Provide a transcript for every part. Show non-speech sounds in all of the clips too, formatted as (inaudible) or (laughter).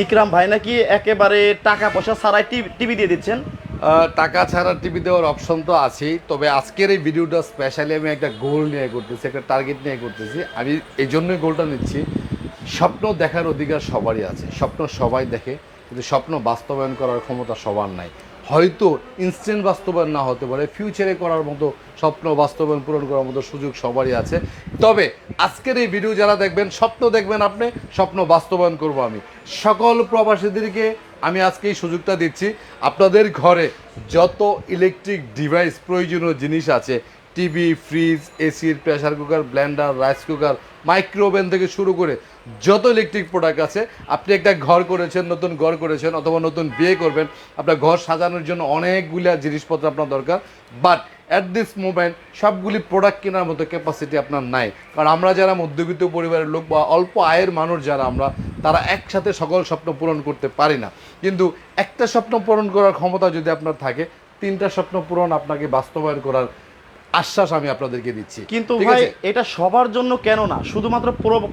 ইকরাম ভাই নাকি একেবারে টাকা পয়সা ছাড়াই টিভি দিয়ে দিচ্ছেন? টাকা ছাড়া টিভি দেওয়ার অপশন তো আছেই, তবে আজকের এই ভিডিওটা স্পেশালি আমি একটা গোল নিয়ে করতেছি, একটা টার্গেট নিয়ে করতেছি। আমি এই জন্যই গোলটা নিচ্ছি, স্বপ্ন দেখার অধিকার সবারই আছে, স্বপ্ন সবাই দেখে, কিন্তু স্বপ্ন বাস্তবায়ন করার ক্ষমতা সবার নাই। হয়তো ইনস্ট্যান্ট বাস্তবায়ন না হতে পারে। ফিউচারে করার মতো স্বপ্ন বাস্তবায়ন পূরণ করার মতো সুযোগ সবারই আছে। তবে আজকের এই ভিডিও যারা দেখবেন, স্বপ্ন দেখবেন আপনি, স্বপ্ন বাস্তবায়ন করব আমি। সকল প্রবাসীদেরকে আমি আজকে এই সুযোগটা দিচ্ছি। আপনাদের ঘরে যত ইলেকট্রিক ডিভাইস প্রয়োজনীয় জিনিস আছে টিভি, ফ্রিজ এসির pressure cooker, blender, rice cooker, micro oven থেকে শুরু করে যত ইলেকট্রিক প্রোডাক্ট আছে, আপনি একটা ঘর করেছেন, নতুন ঘর করেছেন অথবা নতুন বিয়ে করবেন, আপনার ঘর সাজানোর জন্য অনেকগুলা জিনিসপত্র আপনার দরকার। বাট অ্যাট দিস মোমেন্ট সবগুলি প্রোডাক্ট কেনার মতো ক্যাপাসিটি আপনার নাই। কারণ আমরা যারা মধ্যবিত্ত পরিবারের লোক বা অল্প আয়ের মানুষ যারা আমরা, তারা একসাথে সকল স্বপ্ন পূরণ করতে পারি না। কিন্তু একটা স্বপ্ন পূরণ করার ক্ষমতা যদি আপনার থাকে, তিনটা স্বপ্ন পূরণ আপনাকে বাস্তবায়ন করার আশ্বাস আমি আপনাদেরকে দিচ্ছি। কিন্তু ভাই এটা সবার জন্য কেন না? শুধুমাত্র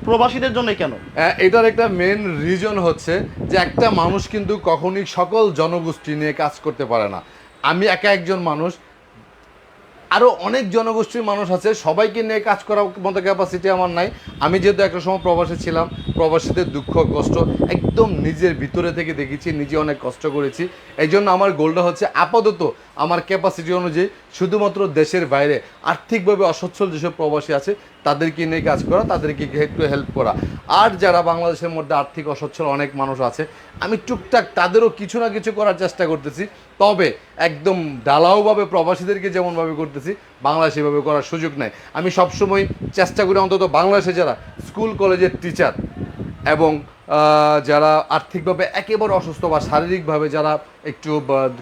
প্রবাসীদের জন্য কেন? হ্যাঁ, এটার একটা মেন রিজন হচ্ছে যে একটা মানুষ কিন্তু কখনই সকল জনগোষ্ঠী নিয়ে কাজ করতে পারে না। আমি একা একজন মানুষ আরও অনেক জনগোষ্ঠীর মানুষ আছে সবাইকে নিয়ে কাজ করার মতো ক্যাপাসিটি আমার নাই। আমি যেহেতু একটা সময় প্রবাসী ছিলাম প্রবাসীদের দুঃখ কষ্ট একদম নিজের ভিতরে থেকে দেখেছি নিজে অনেক কষ্ট করেছি। এই জন্য আমার গোলটা হচ্ছে আপাতত আমার ক্যাপাসিটি অনুযায়ী শুধুমাত্র দেশের বাইরে আর্থিকভাবে অসচ্ছল যেসব প্রবাসী আছে, তাদেরকে নিয়ে কাজ করা, তাদেরকে একটু হেল্প করা। আর যারা বাংলাদেশের মধ্যে আর্থিক অসচ্ছল অনেক মানুষ আছে, আমি টুকটাক তাদেরও কিছু না কিছু করার চেষ্টা করতেছি। তবে একদম ডালাওভাবে প্রবাসীদেরকে যেমনভাবে করতেছি, বাংলাদেশে এভাবে করার সুযোগ নেই। আমি সবসময় চেষ্টা করি অন্তত বাংলাদেশে যারা স্কুল কলেজের টিচার এবং যারা আর্থিকভাবে একেবারে অসুস্থ বা শারীরিকভাবে যারা একটু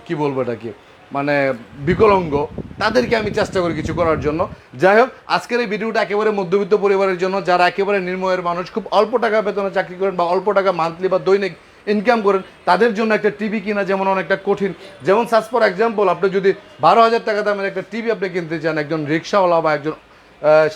কি বলব এটাকে মানে বিকলঙ্গ, তাদেরকে আমি চেষ্টা করি কিছু করার জন্য। যাই হোক, আজকের এই ভিডিওটা একেবারে মধ্যবিত্ত পরিবারের জন্য, যারা একেবারে নির্ময়ের মানুষ, খুব অল্প টাকা বেতনে চাকরি করেন বা অল্প টাকা মান্থলি বা দৈনিক ইনকাম করেন, তাদের জন্য একটা টিভি কিনা যেমন অনেকটা কঠিন। যেমন সাজ ফর এক্সাম্পল আপনি যদি বারো হাজার টাকা দামের একটা টিভি আপনি কিনতে চান, একজন রিক্সাওয়ালা বা একজন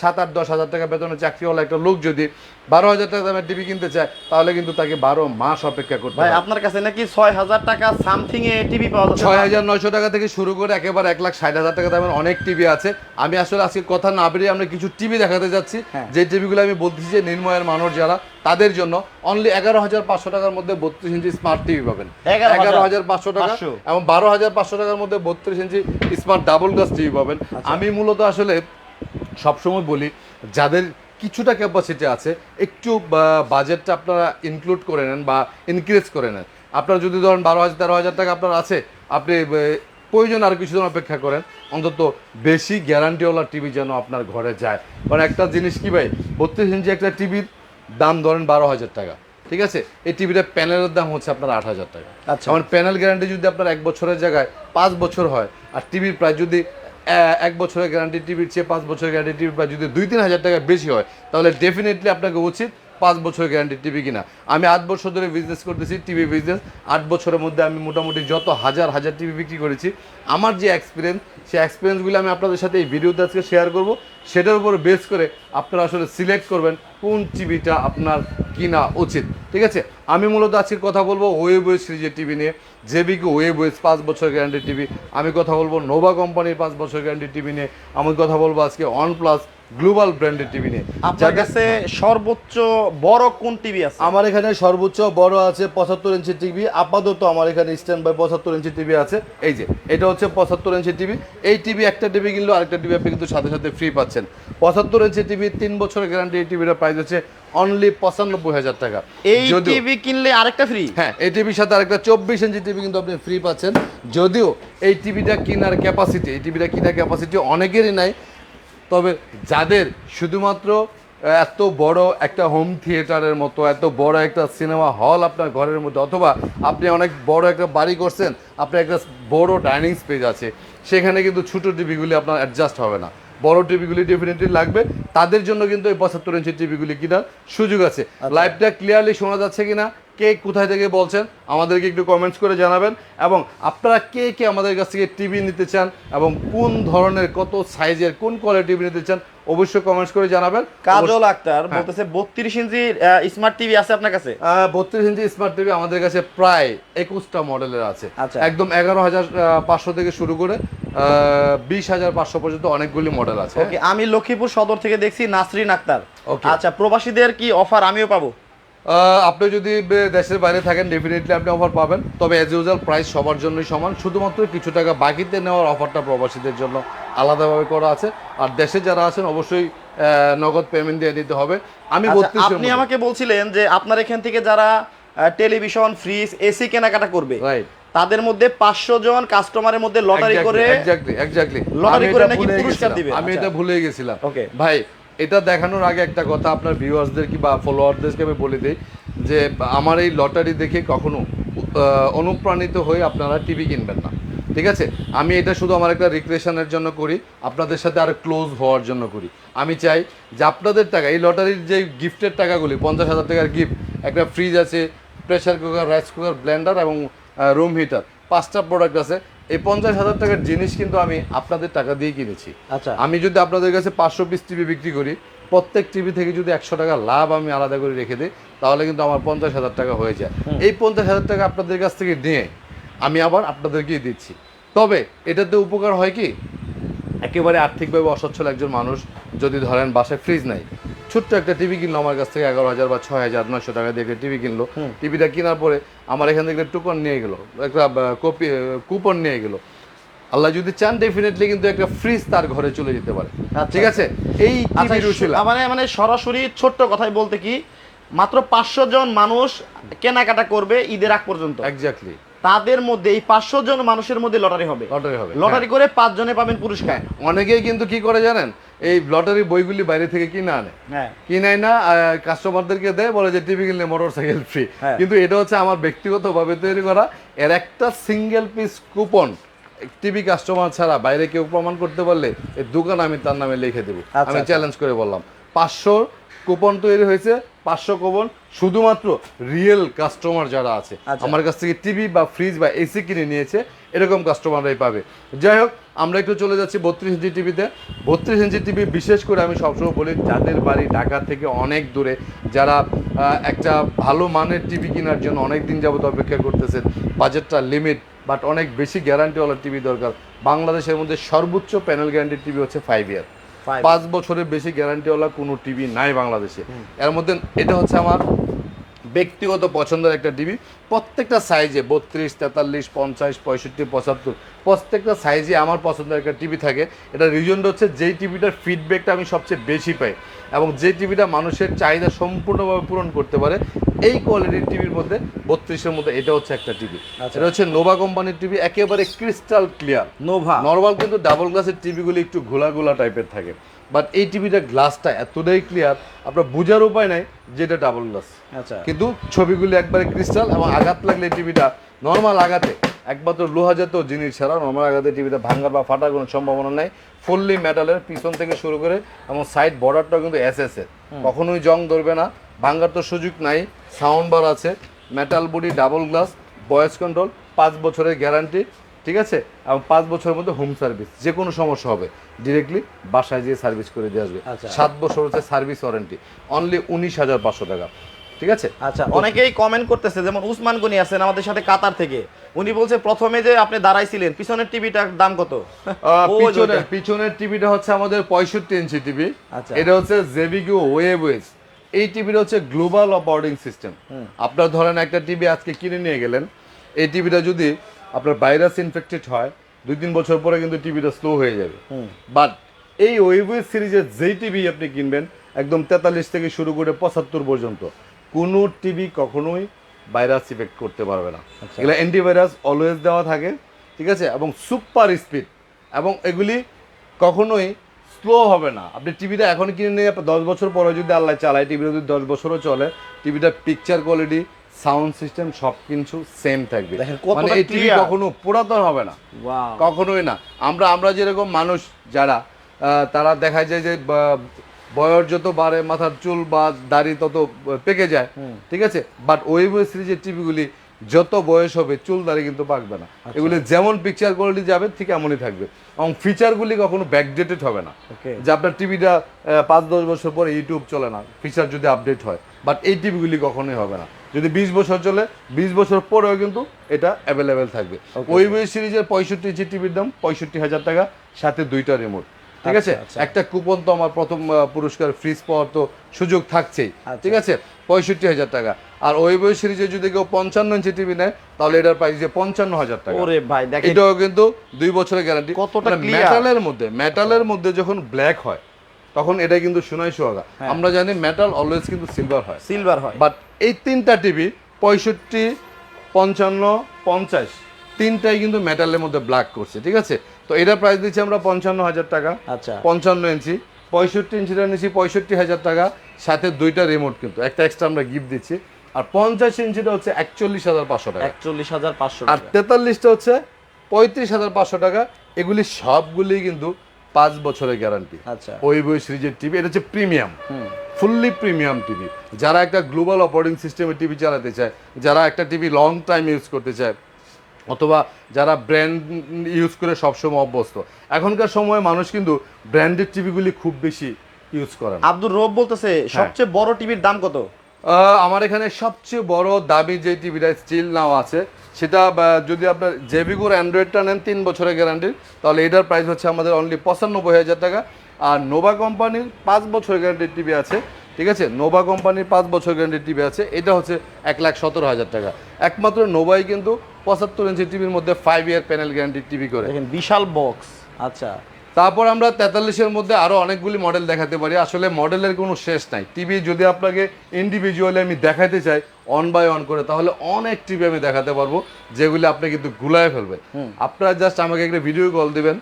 সাত আট দশ হাজার টাকা বেতনে চাকরিওয়ালা একটা লোক যদি বারো হাজার টাকা দামের টিভি কিনতে চায় তাহলে কিন্তু তাকে বারো মাস অপেক্ষা করতে ভাই হয় আপনার কাছে নাকি ছয় হাজার টাকা সামথিং এ টিভি পাওয়া যাচ্ছে? ছয় হাজার নয়শো টাকা থেকে শুরু করে একেবারে এক লাখ ষাট হাজার টাকা দামের অনেক টিভি আছে। আমি আসলে আজকে কথা না বেরিয়ে আমরা কিছু টিভি দেখাতে যাচ্ছি। হ্যাঁ। যে টিভিগুলো আমি বলতেছি যে নির্ময়ের মানুষ যারা তাদের জন্য অনলি এগারো হাজার পাঁচশো টাকার মধ্যে বত্রিশ ইঞ্চি স্মার্ট টিভি পাবেন। এগারো হাজার পাঁচশো টাকা এবং বারো হাজার পাঁচশো টাকার মধ্যে বত্রিশ inch smart double glass TV পাবেন। আচ্ছা। আমি মূলত আসলে সবসময় বলি যাদের কিছুটা ক্যাপাসিটি আছে একটু বাজেটটা আপনারা ইনক্লুড করে নেন বা ইনক্রিজ করে নেন। আপনারা যদি ধরেন বারো হাজার তেরো হাজার টাকা আপনার আছে আপনি প্রয়োজন আর কিছুদিন অপেক্ষা করেন অন্তত বেশি গ্যারান্টিওয়ালা টিভি যেন আপনার ঘরে যায়। কারণ একটা জিনিস কী ভাই বত্রিশ ইঞ্চি একটা টিভির দাম ধরেন বারো হাজার টাকা ঠিক আছে? এই টিভিটা প্যানেলের দাম হচ্ছে আপনার আট হাজার টাকা। আচ্ছা। আমার প্যানেল গ্যারান্টি যদি আপনার এক বছরের জায়গায় পাঁচ বছর হয় আর টিভির প্রায় যদি এক বছরের গ্যারান্টি টিভির চেয়ে পাঁচ বছরের গ্যারান্টি টিভির বা যদি দুই তিন হাজার টাকা বেশি হয়, তাহলে ডেফিনেটলি আপনাকে উচিত পাঁচ বছর গ্যারান্টি টিভি কিনা। আমি আট বছর ধরে বিজনেস করতেছি, টিভি বিজনেস আট বছরের মধ্যে আমি মোটামুটি যত হাজার হাজার টিভি বিক্রি করেছি, আমার যে এক্সপিরিয়েন্স সেই এক্সপিরিয়েন্সগুলো আমি আপনাদের সাথে এই ভিডিওতে আজকে শেয়ার করব। সেটার উপর বেস করে আপনারা আসলে সিলেক্ট করবেন কোন টিভিটা আপনার কিনা উচিত। ঠিক আছে? আমি মূলত আজকে কথা বলব ওয়েব ওয়েস সিরিজের টিভি নিয়ে। জেবিকে ওয়েব ওয়েস পাঁচ বছর গ্যারান্টি টিভি। আমি কথা বলব নোভা কোম্পানির পাঁচ বছর গ্যারান্টি টিভি নিয়ে। আমি কথা বলব আজকে অন প্লাস গ্লোবাল ব্র্যান্ডের টিভি নিয়ে। আপনার কাছে সর্বোচ্চ বড় কোন টিভি আছে? আমার এখানে সর্বোচ্চ বড় আছে পঁচাত্তর ইঞ্চি টিভি আপাতত আমার এখানে স্ট্যান্ড বাই পঁচাত্তর ইঞ্চি টিভি আছে। এই যে এটা হচ্ছে পঁচাত্তর ইঞ্চি টিভি। এই টিভি একটা টিভি কিনলেও আরেকটা টিভি আপনি কিন্তু সাথে সাথে ফ্রি পাচ্ছেন। পঁচাত্তর ইঞ্চি টিভি তিন বছরের গ্যারান্টি এই টিভিটা প্রাইস হচ্ছে অনলি পঁচানব্বই হাজার টাকা। এই টিভি কিনলে আরেকটা ফ্রি হ্যাঁ এই টিভির সাথে আরেকটা চব্বিশ ইঞ্চি টিভি কিন্তু আপনি ফ্রি পাচ্ছেন। যদিও এই টিভিটা কেনার ক্যাপাসিটি এই টিভিটা কেনার ক্যাপাসিটি অনেকেরই নাই। তবে যাদের শুধুমাত্র এত বড় একটা হোম থিয়েটারের মতো এত বড় একটা সিনেমা হল আপনার ঘরের মধ্যে অথবা আপনি অনেক বড় একটা বাড়ি করছেন আপনার একটা বড় ডাইনিং স্পেস আছে সেখানে কিন্তু ছোটো টিভিগুলি আপনার অ্যাডজাস্ট হবে না। বড় টিভিগুলি ডেফিনেটলি লাগবে তাদের জন্য কিন্তু এই পঁচাত্তর ইঞ্চি টিভিগুলি কেনার সুযোগ আছে। লাইভটা ক্লিয়ারলি শোনা যাচ্ছে কিনা কে কোথায় থেকে বলছেন আমাদেরকে একটু কমেন্টস করে জানাবেন এবং আপনারা কে কে আমাদের কাছ থেকে টিভি নিতে চান এবং কোন ধরনের কত সাইজের কোন কোয়ালিটি টিভি নিতে চান অবশ্যই কমেন্টস করে জানাবেন কাজল আক্তার হ্যাঁ। বলতেছে বত্রিশ ইঞ্চি স্মার্ট টিভি আছে আপনার কাছে বত্রিশ ইঞ্চি স্মার্ট টিভি আমাদের কাছে প্রায় একুশটা মডেলের আছে আচ্ছা। একদম এগারো হাজার পাঁচশো থেকে শুরু করে বিশ হাজার পাঁচশো পর্যন্ত অনেকগুলি মডেল আছে আমি লক্ষ্মীপুর সদর থেকে দেখছি নাসরিন আক্তার. আচ্ছা প্রবাসীদের কি অফার আমিও পাবো আপনি যদি দেশের বাইরে থাকেন ডেফিনেটলি আপনি অফার পাবেন। তবে অ্যাজ ইউজুয়াল প্রাইস সবার জন্যই সমান। শুধুমাত্র কিছু টাকা বাকিতে নেওয়ার অফারটা প্রবাসীদের জন্য আলাদাভাবে করা আছে। আর দেশে যারা আছেন অবশ্যই নগদ পেমেন্ট দিয়ে দিতে হবে। আমি আচ্ছা, আপনি আমাকে বলছিলেন যে আপনার এখান থেকে যারা টেলিভিশন ফ্রিজ এসি কেনাকাটা করবে রাইট তাদের মধ্যে পাঁচশো জন কাস্টমারের মধ্যে লটারি করে এক্স্যাক্টলি এক্স্যাক্টলি লটারি করে নাকি পুরস্কার দিবে। আমি আচ্ছা। এটা ভুলে গেছিলাম। Okay. ভাই এটা দেখানোর আগে একটা কথা, আপনার ভিউয়ার্সদের কি বা ফলোয়ারদেরকে আমি বলে দিই যে, আমার এই লটারি দেখে কখনো অনুপ্রাণিত হয়ে আপনারা টিভি কিনবেন না। ঠিক আছে? আমি এটা শুধু আমার একটা রিক্রিয়েশনের জন্য করি, আপনাদের সাথে আরও ক্লোজ হওয়ার জন্য করি। আমি চাই যে আপনাদের টাকা, এই লটারির যে গিফটের টাকাগুলি, পঞ্চাশ হাজার টাকার গিফট একটা ফ্রিজ আছে pressure cooker rice cooker blender এবং রুম হিটার পাঁচটা প্রোডাক্ট আছে এই পঞ্চাশ হাজার টাকার জিনিস কিন্তু আমি আপনাদের টাকা দিয়ে কিনেছি। আচ্ছা। আমি যদি আপনাদের কাছে পাঁচশো পিস টিভি বিক্রি করি প্রত্যেক টিভি থেকে যদি একশো টাকা লাভ আমি আলাদা করে রেখে দিই তাহলে কিন্তু আমার পঞ্চাশ হাজার টাকা হয়ে যায়। এই পঞ্চাশ হাজার টাকা আপনাদের কাছ থেকে নিয়ে আমি আবার আপনাদেরকেই দিচ্ছি। তবে এটাতে উপকার হয় কি? একেবারে আর্থিকভাবে অসচ্ছল একজন মানুষ যদি ধরেন বাসায় ফ্রিজ নাই। ছোট্ট একটা টিভি কিনলো আমার কাছ থেকে এগারো হাজার বা ছয় হাজার নয়শো টাকা দিয়ে টিভি কিনলো। টিভিটা কেনার পরে আমার এখান থেকে টুকন নিয়ে গেলো। একটা কপি কুপন নিয়ে গেলো। আল্লাহ যদি চান ডেফিনেটলি কিন্তু একটা ফ্রিজ তার ঘরে চলে যেতে পারে। আচ্ছা। ঠিক আছে? এই আচ্ছা মানে মানে সরাসরি ছোট্ট কথাই বলতে কি মাত্র পাঁচশো জন মানুষ কেনাকাটা করবে ঈদের আগ পর্যন্ত। এক্স্যাক্টলি তাদের মধ্যে এই পাঁচশো জন মানুষের মধ্যে লটারি হবে। লটারি হবে লটারি করে পাঁচ জনে পাবেন পুরস্কার। হ্যাঁ, অনেকেই কিন্তু কি করে জানেন? এই লটারি বইগুলি বাইরে থেকে কিনে আনে। হ্যাঁ। কিনাই না কাস্টমারদেরকে দেয় বলে যে টিভি কিনলে মোটর সাইকেল ফ্রি হ্যাঁ। কিন্তু এটা হচ্ছে আমার ব্যক্তিগতভাবে তৈরি করা। এর একটা single piece coupon TV customer ছাড়া বাইরে কেউ প্রমাণ করতে পারলে এই দোকান আমি তার নামে লিখে দেবো। আচ্ছা, আমি। চ্যালেঞ্জ করে বললাম। পাঁচশো কুপন তৈরি হয়েছে পাঁচশো কুপন শুধুমাত্র রিয়েল কাস্টমার যারা আছে আচ্ছা। আমার কাছ থেকে টিভি বা ফ্রিজ বা এসি কিনে নিয়েছে এরকম কাস্টমাররাই পাবে যাই হোক আমরা একটু চলে যাচ্ছি বত্রিশ ইঞ্চি টিভিতে বত্রিশ ইঞ্চি টিভি বিশেষ করে আমি সবসময় বলি যাদের বাড়ি ঢাকা থেকে অনেক দূরে যারা একটা ভালো মানের টিভি কেনার জন্য অনেক দিন যাবত অপেক্ষা করতেছেন বাজেটটা লিমিট বাট অনেক বেশি গ্যারান্টিওয়ালা টিভি দরকার বাংলাদেশের মধ্যে সর্বোচ্চ প্যানেল গ্যারান্টি টিভি হচ্ছে ফাইভ ইয়ার. পাঁচ বছরের বেশি গ্যারান্টিওয়ালা কোনো টিভি নাই বাংলাদেশে। এর মধ্যে এটা হচ্ছে আমার ব্যক্তিগত পছন্দের একটা টিভি প্রত্যেকটা সাইজে বত্রিশ তেতাল্লিশ পঞ্চাশ পঁয়ষট্টি পঁচাত্তর প্রত্যেকটা সাইজে আমার পছন্দের একটা টিভি থাকে। এটা রিজনটা হচ্ছে যেই টিভিটার ফিডব্যাকটা আমি সবচেয়ে বেশি পাই এবং যে টিভিটা মানুষের চাহিদা সম্পূর্ণভাবে পূরণ করতে পারে এই কোয়ালিটির টিভির মধ্যে বত্রিশের মধ্যে এটা হচ্ছে একটা টিভি। আচ্ছা। এটা হচ্ছে নোভা কোম্পানির টিভি একেবারে ক্রিস্টাল ক্লিয়ার নোভা নর্মাল কিন্তু ডাবল গ্লাসের টিভিগুলি একটু ঘোলা ঘোলা টাইপের থাকে। বাট এই টিভিটার গ্লাসটা এতটাই ক্লিয়ার আপনার বোঝার উপায় নাই যেটা ডাবল গ্লাস আচ্ছা। কিন্তু ছবিগুলি একবারে ক্রিস্টাল এবং আঘাত লাগলে এই টিভিটা নর্মাল আঘাতে একমাত্র লোহা জাতীয় জিনিস ছাড়া নর্মাল আঘাতে টিভিটা ভাঙার বা ফাটার কোনো সম্ভাবনা নাই। ফুললি মেটালের পিছন থেকে শুরু করে এবং সাইড বর্ডারটাও কিন্তু এস এস এর। কখনোই জং ধরবে না ভাঙার তো সুযোগ নাই সাউন্ড বার আছে metal body double glass voice control পাঁচ বছরের গ্যারান্টি ঠিক আছে? এবং পাঁচ বছরের মধ্যে হোম সার্ভিস যে কোনো সমস্যা হবে ডিরেক্টলি বাসায় যেয়ে সার্ভিস করে দিয়ে আসবে। আচ্ছা। সাত বছর হচ্ছে সার্ভিস ওয়ারেন্টি অনলি উনিশ হাজার পাঁচশো টাকা। ঠিক আছে? আচ্ছা অনেকেই কমেন্ট করতেছে যেমন উসমান গনি আছেন আমাদের সাথে কাতার থেকে। উনি বলছে প্রথমে যে আপনি দাঁড়াইছিলেন পিছনের টিভিটার দাম কত? (laughs) পিছনের পিছনের টিভিটা হচ্ছে আমাদের পঁয়ষট্টি ইঞ্চি টিভি আচ্ছা। এটা হচ্ছে জেবিকিউ ওয়েবওয়েজ এই টিভিটা হচ্ছে গ্লোবাল অপারেটিং সিস্টেম আপনার ধরেন একটা টিভি আজকে কিনে নিয়ে গেলেন। এই টিভিটা যদি আপনার ভাইরাস ইনফেক্টেড হয় দুই তিন বছর পরে কিন্তু টিভিটা স্লো হয়ে যাবে। বাট এই ওয়েবওয়েজ সিরিজের যেই টিভি আপনি কিনবেন একদম তেতাল্লিশ থেকে শুরু করে পঁচাত্তর পর্যন্ত কোনো টিভি কখনোই ভাইরাস ইফেক্ট করতে পারবে না। এগুলো অ্যান্টিভাইরাস অলওয়েজ দেওয়া থাকে ঠিক আছে? এবং সুপার স্পিড এবং এগুলি কখনোই স্লো হবে না। আপনি টিভিটা এখন কিনে নিয়ে দশ বছর পরে যদি আল্লাহ চালায় টিভিটা যদি দশ বছরও চলে টিভিটা পিকচার কোয়ালিটি সাউন্ড সিস্টেম সব কিছু সেম থাকবে। মানে এই টিভি। কখনো পুরাতন হবে না। কখনোই না। আমরা আমরা যেরকম মানুষ যারা তারা দেখা যায় যে বয়স যত বাড়ে মাথার চুল বা দাড়ি তত পেকে যায়। ঠিক আছে? বাট ওয়েব সিরিজের টিভিগুলি যত বয়স হবে চুল দাড়ি কিন্তু পাকবে না। এগুলি যেমন পিকচার কোয়ালিটি যাবে ঠিক এমনই থাকবে। এবং ফিচারগুলি কখনো ব্যাকডেটেড হবে না. যে আপনার টিভিটা পাঁচ দশ বছর পরে ইউটিউব চলে না ফিচার যদি আপডেট হয়। বাট এই টিভিগুলি কখনোই হবে না। যদি বিশ বছর চলে বিশ বছর পরেও কিন্তু এটা অ্যাভেলেবেল থাকবে। ওই ওই সিরিজের পঁয়ষট্টি ইঞ্চি টিভির দাম পঁয়ষট্টি হাজার টাকা সাথে দুইটা রিমোট ঠিক আছে? আচ্ছা, আচ্ছা। একটা কুপন তো আমার প্রথম পুরস্কার ফ্রিজ পাওয়ার তো সুযোগ থাকছেই। আচ্ছা। ঠিক আছে? পঁয়ষট্টি হাজার টাকা। আর ওই বই সিরিজে যদি কেউ পঞ্চান্ন ইঞ্চি টিভি নেয় তাহলে এটার প্রাইস যে পঞ্চান্ন হাজার টাকা। ওরে ভাই দেখেন। এটাও কিন্তু দুই বছরের গ্যারান্টি কতটা। মেটালের মধ্যে মেটালের মধ্যে যখন ব্ল্যাক হয় তখন এটা কিন্তু সোনাই সোহাগা। হ্যাঁ। আমরা জানি মেটাল অলওয়েজ কিন্তু সিলভার হয়। সিলভার হয়। বাট এই তিনটা টিভি পঁয়ষট্টি পঞ্চান্ন পঞ্চাশ তিনটাই কিন্তু মেটালের মধ্যে ব্ল্যাক করছে ঠিক আছে? তো এটা প্রাইস দিচ্ছি আমরা পঞ্চান্ন হাজার টাকা আচ্ছা। পঞ্চান্ন ইঞ্চি পঁয়ষট্টি ইঞ্চিটা নিচ্ছি পঁয়ষট্টি হাজার টাকা সাথে দুইটা রিমোট কিন্তু একটা এক্সট্রা আমরা গিফট দিচ্ছি। আর পঞ্চাশ ইঞ্চিটা হচ্ছে একচল্লিশ হাজার পাঁচশো টাকা। একচল্লিশ হাজার পাঁচশো আর তেতাল্লিশটা হচ্ছে পঁয়ত্রিশ হাজার পাঁচশো টাকা এগুলি সবগুলি কিন্তু পাঁচ বছরের গ্যারান্টি আচ্ছা। ওই বই সিরিজের টিভি এটা হচ্ছে প্রিমিয়াম ফুললি প্রিমিয়াম টিভি। যারা একটা গ্লোবাল অপারেটিং সিস্টেমের টিভি চালাতে চায় যারা একটা টিভি লং টাইম ইউজ করতে চায় অথবা যারা ব্র্যান্ড ইউজ করে সবসময় অভ্যস্ত এখনকার সময়ে মানুষ কিন্তু ব্র্যান্ডেড টিভিগুলি খুব বেশি ইউজ করে আব্দুর রব বলতেছে হ্যাঁ। সবচেয়ে বড় টিভির দাম কত? আমার এখানে সবচেয়ে বড় দাবি যে টিভিটা স্টিল নাও আছে সেটা যদি আপনার জেবিগুর অ্যান্ড্রয়েডটা নেন তিন বছরের গ্যারান্টির তাহলে এটার প্রাইস হচ্ছে আমাদের অনলি পঁচানব্বই হাজার টাকা। আর নোভা কোম্পানির পাঁচ বছর গ্যারান্টির টিভি আছে ঠিক আছে? নোভা কোম্পানির পাঁচ বছর গ্যারান্টির টিভি আছে এটা হচ্ছে এক লাখ সতেরো হাজার টাকা। একমাত্র নোভাই কিন্তু পঁচাত্তর ইঞ্চি টিভির মধ্যে ফাইভ ইয়ার প্যানেল গ্যারান্টির টিভি করে। বিশাল বক্স আচ্ছা। তারপর আমরা তেতাল্লিশের মধ্যে আরও অনেকগুলি মডেল দেখাতে পারি। আসলে মডেলের কোনো শেষ নাই। টিভি যদি আপনাকে ইন্ডিভিজুয়ালি আমি দেখাতে চাই অন বাই অন করে তাহলে অনেক টিভি আমি দেখাতে পারব যেগুলি আপনি কিন্তু গুলায় ফেলবে আপনারা জাস্ট আমাকে একটা ভিডিও কল দেবেন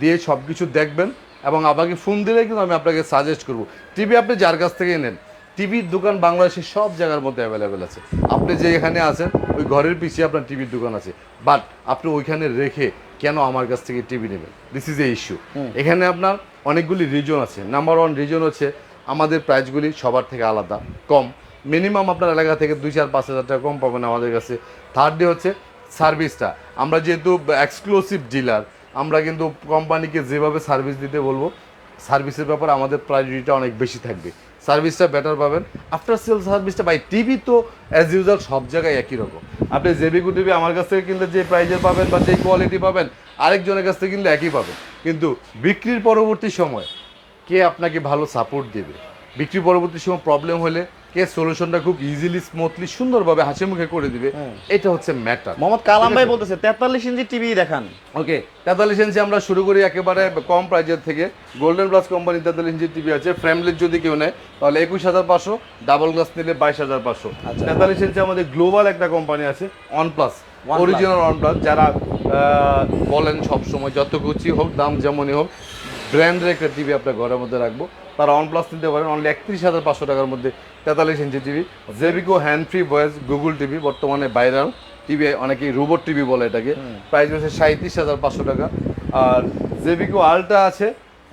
দিয়ে সব কিছু দেখবেন এবং আমাকে ফোন দিলে কিন্তু আমি আপনাকে সাজেস্ট করব। টিভি আপনি যার কাছ থেকে নেন টিভির দোকান বাংলাদেশের সব জায়গার মধ্যে অ্যাভেলেবেল আছে। আপনি যে এখানে আছেন ওই ঘরের পিছিয়ে আপনার টিভির দোকান আছে। বাট আপনি ওইখানে রেখে কেন আমার কাছ থেকে টিভি নেবেন? দিস ইজ এ ইস্যু এখানে আপনার অনেকগুলি রিজন আছে। নাম্বার ওয়ান রিজন হচ্ছে আমাদের প্রাইসগুলি সবার থেকে আলাদা কম। মিনিমাম আপনার এলাকা থেকে দুই চার পাঁচ হাজার টাকা কম পাবেন আমাদের কাছে। থার্ড ডে হচ্ছে সার্ভিসটা আমরা যেহেতু এক্সক্লুসিভ ডিলার আমরা কিন্তু কোম্পানিকে যেভাবে সার্ভিস দিতে বলব, সার্ভিসের ব্যাপারে আমাদের প্রায়োরিটিটা অনেক বেশি থাকবে। সার্ভিসটা বেটার পাবেন। আফটার সেল সার্ভিসটা বাই টিভি তো অ্যাজ ইউজাল সব জায়গায় একই রকম। আপনি জেবিকু টিভি আমার কাছ থেকে কিনলে যে প্রাইজের পাবেন বা যেই কোয়ালিটি পাবেন, আরেকজনের কাছ থেকে কিনলে একই পাবেন। কিন্তু বিক্রির পরবর্তী সময় কে আপনাকে ভালো সাপোর্ট দেবে? বিক্রির পরবর্তী সময় প্রবলেম হলে কে সলিউশনটা খুব ইজিলি স্মুথলি সুন্দরভাবে হাসি মুখে করে দিবে এটা হচ্ছে ম্যাটার মোহাম্মদ কালাম ভাই বলতেছে তেতাল্লিশ ইঞ্চি টিভি দেখান। ওকে তেতাল্লিশ ইঞ্চি আমরা শুরু করি একেবারে কম প্রাইজের থেকে। গোল্ডেন প্লাস কোম্পানি তেতাল্লিশ ইঞ্চি টিভি আছে ফ্রেমলেট যদি কেউ নেয় তাহলে একুশ হাজার পাঁচশো ডাবল গ্লাস নিলে বাইশ হাজার পাঁচশো। আচ্ছা। তেতাল্লিশ ইঞ্চি আমাদের গ্লোবাল একটা কোম্পানি আছে OnePlus original OnePlus যারা বলেন সবসময় যত কুচি হোক দাম যেমনই হোক ব্র্যান্ডের একটা টিভি আপনার ঘরের মধ্যে রাখব। তারা ওয়ান প্লাস নিতে পারেন অনলি একত্রিশ হাজার পাঁচশো টাকার মধ্যে তেতাল্লিশ inch TV জেবিকো hand free voice Google TV বর্তমানে ভাইরাল টিভি অনেকেই রোবট টিভি বলে এটাকে। প্রাইস হচ্ছে সাঁত্রিশ হাজার পাঁচশো টাকা। আর জেবিকো আলটা আছে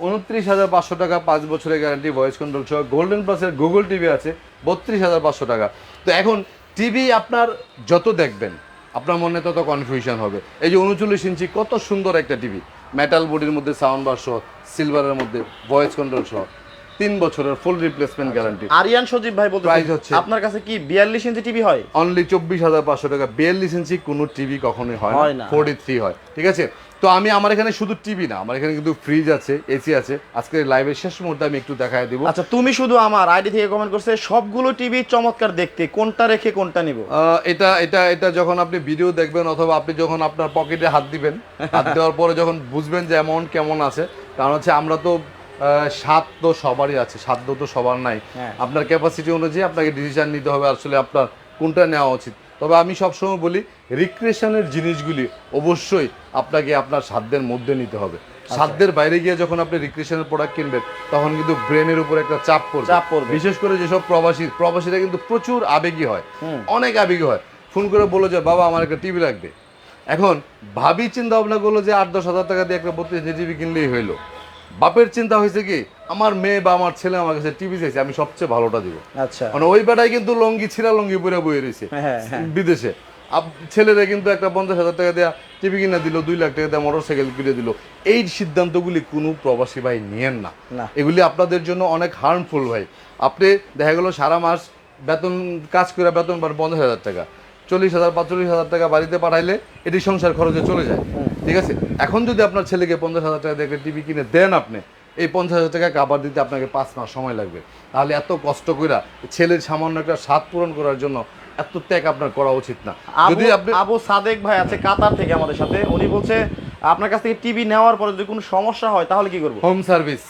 উনত্রিশ হাজার পাঁচশো টাকা পাঁচ বছরের গ্যারান্টি ভয়েস কন্ট্রোল সহ। গোল্ডেন প্লাসের গুগল টিভি আছে বত্রিশ হাজার পাঁচশো টাকা। তো এখন টিভি আপনার যত দেখবেন আপনার মনে তত কনফিউশন হবে। এই যে উনচল্লিশ ইঞ্চি কত সুন্দর একটা টিভি মেটাল বডির মধ্যে সাউন্ড বার সহ সিলভারের মধ্যে ভয়েস কন্ট্রোল সহ তিন বছরের full replacement guarantee Ariyan Sajib ভাই বলতে প্রাইস হচ্ছে- আপনার কাছে কি বিয়াল্লিশ ইঞ্চি টিভি হয়? অনলি চব্বিশ হাজার পাঁচশো টাকা। বিয়াল্লিশ ইঞ্চি কোনো টিভি কখনোই হয় না। না। ফোর্টি থ্রি হয়। ঠিক আছে? তো আমি আমার এখানে শুধু টিভি না আমার এখানে কিন্তু ফ্রিজ আছে এসি আছে। আজকে লাইভের শেষ মুহূর্তে আমি একটু দেখায় দিব। আচ্ছা তুমি শুধু আমার আইডি থেকে কমেন্ট করছে সবগুলো টিভি চমৎকার দেখতে কোনটা রেখে কোনটা নিব? এটা এটা এটা যখন আপনি ভিডিও দেখবেন অথবা আপনি যখন আপনার পকেটে হাত দিবেন হাত দেওয়ার পরে যখন বুঝবেন যে অ্যামাউন্ট কেমন আছে কারণ হচ্ছে আমরা তো স্বাদ তো সবারই আছে সাধ্য তো সবার নাই। হ্যাঁ। আপনার ক্যাপাসিটি অনুযায়ী আপনাকে ডিসিশন নিতে হবে আসলে আপনার কোনটা নেওয়া উচিত। তবে আমি সবসময় বলি রিক্রিয়েশনের জিনিসগুলি অবশ্যই আপনাকে আপনার সাধ্যের মধ্যে নিতে হবে। আচ্ছা। সাধ্যের বাইরে গিয়ে যখন আপনি রিক্রিয়েশনের প্রোডাক্ট কিনবেন তখন কিন্তু ব্রেনের উপর একটা চাপ পড়বে। চাপ পড়বে। বিশেষ করে যেসব প্রবাসী প্রবাসীরা কিন্তু প্রচুর আবেগী হয়। অনেক আবেগী হয়। ফোন করে বলো যে বাবা আমার একটা টিভি লাগবে। এখন ভাবি চিন্তা ভাবনা করল যে আট দশ হাজার টাকা দিয়ে একটা বত্রিশ টিভি কিনলেই হইল। বাপের চিন্তা হয়েছে কি আমার মেয়ে বা আমার ছেলে আমার কাছে টিভি চাইছে আমি সবচেয়ে ভালোটা দিব। আচ্ছা। মানে ওই বেটায় কিন্তু লঙ্গি ছিঁড়া লঙ্গি পরে বয়ে রয়েছে হ্যাঁ, হ্যাঁ। বিদেশে। আব- ছেলেরা কিন্তু একটা পঞ্চাশ হাজার টাকা দেওয়া টিভি কিনা দিল দুই লাখ টাকা দেওয়া মোটর সাইকেল কিনে দিল। এই সিদ্ধান্তগুলি কোনো প্রবাসী ভাই নিয়েন না। না। এগুলি আপনাদের জন্য অনেক হার্মফুল ভাই। আপনি দেখা গেল সারা মাস বেতন কাজ করে বেতন পান পঞ্চাশ হাজার টাকা। চল্লিশ হাজার পাঁচচল্লিশ হাজার টাকা বাড়িতে পাঠাইলে এটি সংসার খরচে চলে যায়। ঠিক আছে? এখন যদি আপনার ছেলেকে পঞ্চাশ হাজার টাকা দেখে টিভি কিনে দেন আপনি এই পঞ্চাশ হাজার টাকা কাবার দিতে আপনাকে পাঁচ মাস সময় লাগবে। তাহলে এত কষ্ট কইরা ছেলের সামান্য একটা স্বাদ পূরণ করার জন্য এত ত্যাগ আপনার করা উচিত না। যদি আপনি আবু সাদেক ভাই আছে কাতার থেকে আমাদের সাথে। উনি বলছে আপনার কাছ থেকে টিভি নেওয়ার পরে যদি কোনো সমস্যা হয় তাহলে কি করব? Home service.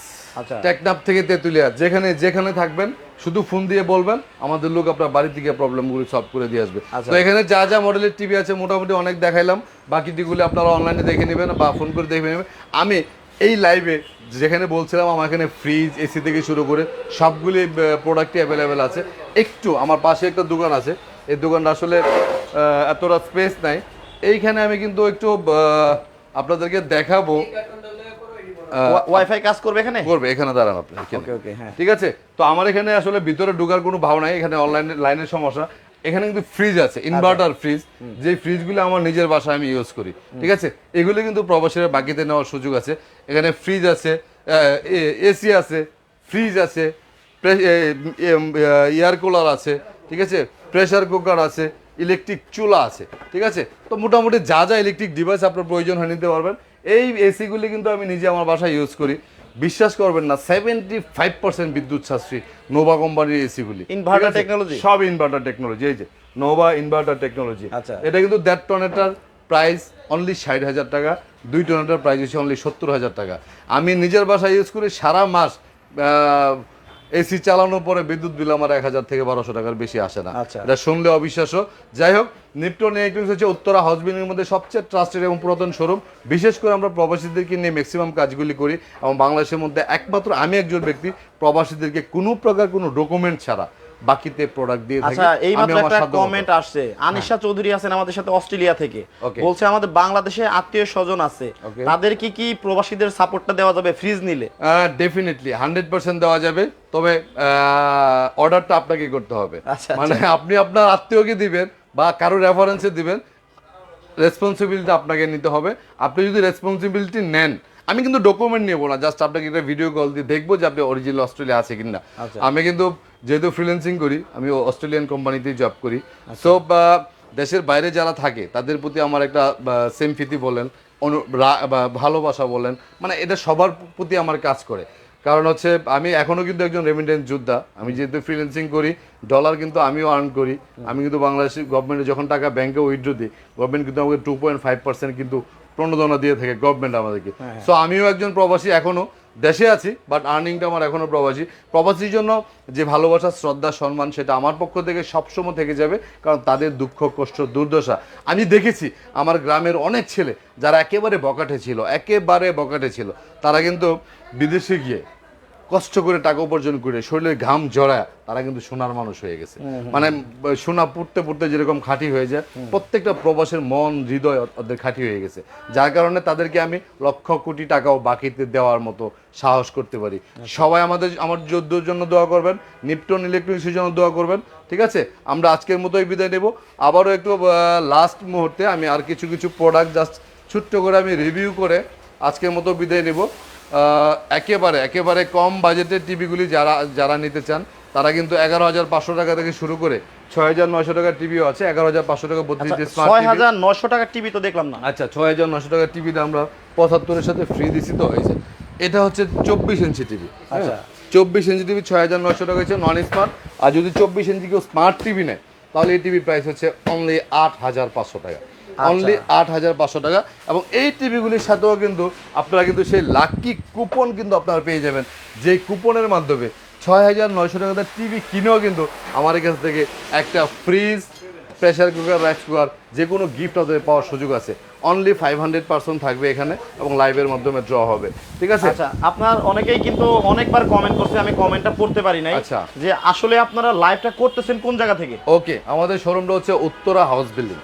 টেকনাপ থেকে তেতুলিয়া যেখানে যেখানে থাকবেন শুধু ফোন দিয়ে বলবেন আমাদের লোক আপনার বাড়ি থেকে প্রবলেমগুলো সলভ করে দিয়ে আসবে। আচ্ছা। তো এখানে যা যা মডেলের টিভি আছে মোটামুটি অনেক দেখাইলাম। বাকিটিগুলো আপনারা অনলাইনে দেখে নেবেন বা ফোন করে দেখে নেবেন। আমি এই লাইভে যেখানে বলছিলাম আমার এখানে ফ্রিজ এসি থেকে শুরু করে সবগুলি প্রোডাক্টই অ্যাভেলেবেল আছে। একটু আমার পাশে একটা দোকান আছে। এই দোকানটা আসলে এতটা স্পেস নাই। এইখানে আমি কিন্তু একটু আপনাদেরকে দেখাবো। ওয়াইফাই কাজ করবে এখানে? করবে এখানে দাঁড়ান আপনি। ওকে ওকে হ্যাঁ। ঠিক আছে? তো আমার এখানে আসলে ভিতরে ঢোকার কোনো ভাব নাই এখানে অনলাইন লাইনের সমস্যা। এখানে কিন্তু ফ্রিজ আছে ইনভার্টার ফ্রিজ যে ফ্রিজগুলো আমার নিজের বাসায় আমি ইউজ করি ঠিক আছে? এগুলো কিন্তু প্রবাসীরা বাকিতে নেওয়ার সুযোগ আছে। এখানে ফ্রিজ আছে এসি আছে ফ্রিজ আছে এয়ার কুলার আছে ঠিক আছে? প্রেশার কুকার আছে ইলেকট্রিক চুলা আছে ঠিক আছে? তো মোটামুটি যা যা ইলেকট্রিক ডিভাইস আপনার প্রয়োজন হয় নিতে পারবেন। এই এসিগুলি কিন্তু আমি নিজে আমার বাসায় ইউজ করি। বিশ্বাস করবেন না সেভেন্টি ফাইভ পার্সেন্ট বিদ্যুৎ সাশ্রী নোভা কোম্পানির এসিগুলি ইনভার্টার টেকনোলজি সব ইনভার্টার টেকনোলজি এই যে নোভা ইনভার্টার টেকনোলজি আচ্ছা। এটা কিন্তু দেড় টনেটার প্রাইস অনলি ষাট হাজার টাকা দুই টনেটার প্রাইস হচ্ছে অনলি সত্তর হাজার টাকা। আমি নিজের বাসায় ইউজ করি সারা মাস এসি চালানোর পরে বিদ্যুৎ বিল আমার এক হাজার থেকে বারোশো টাকার বেশি আসে না। আচ্ছা। এটা শুনলে অবিশ্বাস্য। যাই হোক নিপটন ইলেকট্রনিক্স হচ্ছে উত্তরা হাউসবিল্ডিংয়ের মধ্যে সবচেয়ে ট্রাস্টেড এবং পুরাতন শোরুম বিশেষ করে আমরা প্রবাসীদেরকে নিয়ে ম্যাক্সিমাম কাজগুলি করি এবং বাংলাদেশের মধ্যে একমাত্র আমি একজন ব্যক্তি প্রবাসীদেরকে কোনো প্রকার কোনো ডকুমেন্ট ছাড়া। বাকিতে প্রোডাক্ট দিয়ে থাকি। আচ্ছা এই মাত্র একটা কমেন্ট আসছে। আনিশা চৌধুরী আছেন আমাদের সাথে অস্ট্রেলিয়া থেকে। বলছে আমাদের বাংলাদেশে আত্মীয় স্বজন আছে. তাদের কি কি প্রবাসীদের সাপোর্টটা দেওয়া যাবে ফ্রিজ নিলে? ডেফিনেটলি হান্ড্রেড পার্সেন্ট দেওয়া যাবে। তবে অর্ডারটা আপনাকে করতে হবে। আচ্ছা, মানে আপনি আপনার আত্মীয়কে দিবেন বা কারও রেফারেন্সে দিবেন রেসপন্সিবিলিটি আপনাকে নিতে হবে। আপনি যদি রেসপন্সিবিলিটি নেন আমি কিন্তু ডকুমেন্ট নেব না জাস্ট আপনাকে একটা ভিডিও কল দিয়ে দেখব যে আপনি অরিজিনাল অস্ট্রেলিয়া আছে কিনা। আচ্ছা। আমি কিন্তু যেহেতু ফ্রিল্যান্সিং করি আমি অস্ট্রেলিয়ান কোম্পানিতেই জব করি। সো দেশের বাইরে যারা থাকে তাদের প্রতি আমার একটা সেমফিতি বলেন অনু- ভালোবাসা বলেন মানে এটা সবার প্রতি আমার কাজ করে। কারণ হচ্ছে আমি এখনও কিন্তু একজন রেমিটেন্স যোদ্ধা। আমি যেহেতু ফ্রিল্যান্সিং করি ডলার কিন্তু আমিও আর্ন করি। আমি কিন্তু বাংলাদেশ গভর্নমেন্টে যখন টাকা ব্যাংকে উইথড্র দিই গভর্নমেন্ট কিন্তু আমাকে টু পয়েন্ট ফাইভ পার্সেন্ট কিন্তু প্রণোদনা দিয়ে থাকে গভর্নমেন্ট আমাদেরকে। সো আমিও একজন প্রবাসী এখনও দেশে আছি বাট আর্নিংটা আমার এখনও প্রবাসী। প্রবাসীর জন্য যে ভালোবাসা শ্রদ্ধা সম্মান সেটা আমার পক্ষ থেকে সবসময় থেকে যাবে কারণ তাদের দুঃখ কষ্ট দুর্দশা। আমি দেখেছি আমার গ্রামের অনেক ছেলে যারা একেবারে বকাটে ছিল একেবারে বকাটে ছিল তারা কিন্তু বিদেশে গিয়ে কষ্ট করে টাকা উপার্জন করে শরীরের ঘাম জড়ায় তারা কিন্তু সোনার মানুষ হয়ে গেছে। মানে সোনা পুড়তে পুড়তে যেরকম খাঁটি হয়ে যায় প্রত্যেকটা প্রবাসের মন হৃদয় ওদের খাঁটি হয়ে গেছে। যার কারণে তাদেরকে আমি লক্ষ কোটি টাকাও বাকিতে দেওয়ার মতো সাহস করতে পারি। সবাই আমাদের আমার যুদ্ধের জন্য দোয়া করবেন নিপটন ইলেকট্রনিক্সের জন্য দোয়া করবেন ঠিক আছে? আমরা আজকের মতোই বিদায় নেব। আবারও একটু লাস্ট মুহূর্তে আমি আর কিছু কিছু প্রোডাক্ট জাস্ট ছোট্ট করে আমি রিভিউ করে আজকের মতো বিদায় নেব। একেবারে একেবারে কম বাজেটের টিভিগুলি যারা যারা নিতে চান তারা কিন্তু এগারো হাজার পাঁচশো টাকা থেকে শুরু করে ছয় হাজার নয়শো টাকার টিভিও আছে এগারো হাজার পাঁচশো টাকা বত্রিশ ছয় হাজার নশো টাকার টিভি তো দেখলাম না। আচ্ছা ছয় হাজার নশো টাকার টিভিটা আমরা পঁচাত্তরের সাথে ফ্রি দিছি তো হয়েছে এটা হচ্ছে চব্বিশ ইঞ্চি টিভি আচ্ছা। চব্বিশ ইঞ্চি টিভি ছয় হাজার নশো টাকা হচ্ছে নন স্মার্ট আর যদি চব্বিশ ইঞ্চি কেউ স্মার্ট টিভি নেয় তাহলে এই টিভির প্রাইস হচ্ছে অনলি আট হাজার পাঁচশো টাকা। অনলি আট হাজার পাঁচশো টাকা। এবং এই টিভিগুলির সাথেও কিন্তু আপনারা কিন্তু সেই লাকি কুপন কিন্তু আপনারা পেয়ে যাবেন। যে কুপনের মাধ্যমে ছয় হাজার নয়শো টাকা টিভি কিনেও কিন্তু আমার কাছ থেকে একটা fridge pressure cooker rice cooker যে কোনো গিফট আপনাদের পাওয়ার সুযোগ আছে। অনলি ফাইভ হান্ড্রেড পার্সেন্ট থাকবে এখানে এবং লাইভের মাধ্যমে ড্র হবে। ঠিক আছে? আচ্ছা আপনার অনেকেই কিন্তু অনেকবার কমেন্ট করছে আমি কমেন্টটা পড়তে পারি নাই। আচ্ছা। যে আসলে আপনারা লাইভটা করতেছেন কোন জায়গা থেকে? ওকে আমাদের শোরুমটা হচ্ছে Uttara house building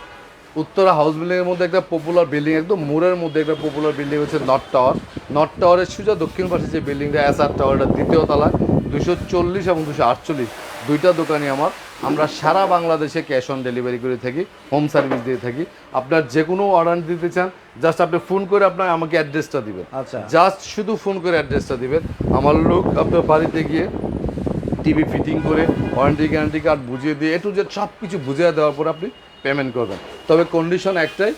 Uttara house building এর মধ্যে একটা পপুলার বিল্ডিং একদম মোড়ের মধ্যে একটা পপুলার বিল্ডিং হচ্ছে নর্থ টাওয়ার নর্থ টাওয়ারের সোজা দক্ষিণ পাশে যে বিল্ডিংটা এস আর টাওয়ারটা দ্বিতীয় তলায় দুশো চল্লিশ এবং দুশো আটচল্লিশ। দুইটা দোকানই আমার। আমরা সারা বাংলাদেশে ক্যাশ অন ডেলিভারি করে থাকি হোম সার্ভিস দিয়ে থাকি। আপনার যে কোনো অর্ডার দিতে চান জাস্ট আপনি ফোন করে আপনার আমাকে অ্যাড্রেসটা দিবেন। আচ্ছা। জাস্ট শুধু ফোন করে অ্যাড্রেসটা দিবেন। আমার লোক আপনার বাড়িতে গিয়ে টিভি ফিটিং করে ওয়ারেন্টি গ্যারান্টি কার্ড বুঝিয়ে দিয়ে এটু যে সব কিছু বুঝিয়ে দেওয়ার পর আপনি পেমেন্ট করবেন। তবে কন্ডিশন একটাই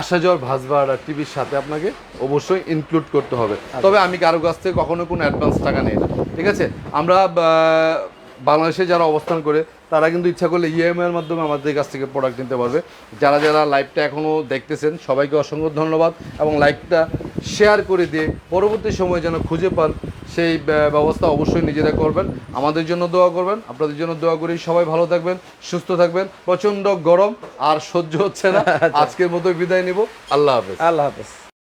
আসা যাওয়ার ভাস ভাড়া টিভির সাথে আপনাকে অবশ্যই ইনক্লুড করতে হবে। তবে আমি কারও কাছ থেকে কখনো কোনো অ্যাডভান্স টাকা নেই না ঠিক আছে? আমরা বাংলাদেশে যারা অবস্থান করে তারা কিন্তু ইচ্ছা করলে ইএমআই এর মাধ্যমে আমাদের কাছ থেকে প্রোডাক্ট নিতে পারবে। যারা যারা লাইভটা এখনও দেখতেছেন সবাইকে অসংখ্য ধন্যবাদ এবং লাইভটা শেয়ার করে দিয়ে পরবর্তী সময়ে যেন খুঁজে পান সেই ব্যবস্থা অবশ্যই নিজেরা করবেন। আমাদের জন্য দোয়া করবেন আপনাদের জন্য দোয়া করি। সবাই ভালো থাকবেন সুস্থ থাকবেন। প্রচণ্ড গরম আর সহ্য হচ্ছে না। আজকের মতো বিদায় নিব। আল্লাহ হাফেজ। আল্লাহ হাফেজ।